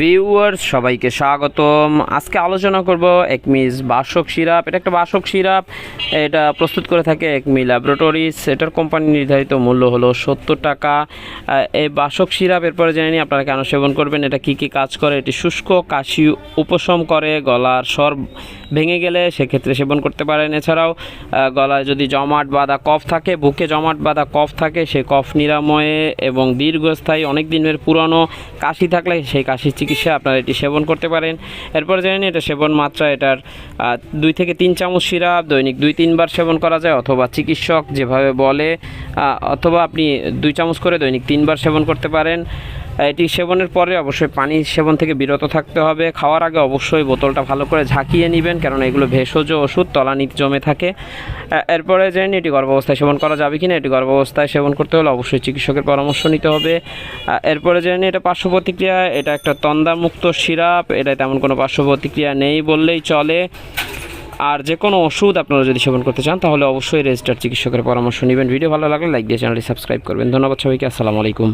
Viewers সবাইকে স্বাগতম। আজকে আলোচনা করব একমিস বাসক সিরাপ। এটা একটা বাসক সিরাপ। এটা প্রস্তুত করে থাকে একমি ল্যাবরেটরিজ। এটার কোম্পানি নির্ধারিত মূল্য হলো সত্তর টাকা। এই বাসক সিরাপ, এরপরে জেনে নিই আপনারা কেন সেবন করবেন। এটা কি কি কাজ করে? এটি শুষ্ক, কাশি উপশম করে। গলার স্বর ভেঙে গেলে সেক্ষেত্রে সেবন করতে পারেন। এছাড়াও গলায় যদি জমাট বাঁধা কফ থাকে, বুকে জমাট বাঁধা কফ থাকে সেই কফ নিরাময়ে এবং দীর্ঘস্থায়ী, অনেক দিনের পুরনো কাশি থাকলে সেই কাশির চিকিৎসা আপনারা এটি সেবন করতে পারেন। এরপর জানেন এটা সেবন মাত্রা, এটার দুই থেকে তিন চামচ সিরাপ, দৈনিক দুই তিনবার সেবন করা যায়, অথবা চিকিৎসক যেভাবে বলে অথবা আপনি দুই চামচ করে দৈনিক তিনবার সেবন করতে পারেন। এটি সেবনের পরে অবশ্যই পানি সেবন থেকে বিরত থাকতে হবে। খাওয়ার আগে অবশ্যই বোতলটা ভালো করে ঝাঁকিয়ে নেবেন, কেননা এগুলো ভেষজ ওষুধ তলানিতে জমে থাকে। এরপরে জানেন এটি গর্ভাবস্থায় সেবন করা যাবে কি না এটি গর্ভাবস্থায় সেবন করতে হলে অবশ্যই চিকিৎসকের পরামর্শ নিতে হবে। এরপরে জানেন এটা পার্শ্ব প্রতিক্রিয়া, এটা একটা তন্দামুক্ত সিরাপ এটা তেমন কোনো পার্শ্ব প্রতিক্রিয়া নেই বললেই চলে। আর যে কোনো ওষুধ আপনারা যদি সেবন করতে চান, তাহলে অবশ্যই রেজিস্টার চিকিৎসকের পরামর্শ নেবেন। ভিডিও ভালো লাগলে লাইক দিয়ে চ্যানেলটি সাবস্ক্রাইব করবেন। ধন্যবাদ সবাইকে, আসসালামু আলাইকুম।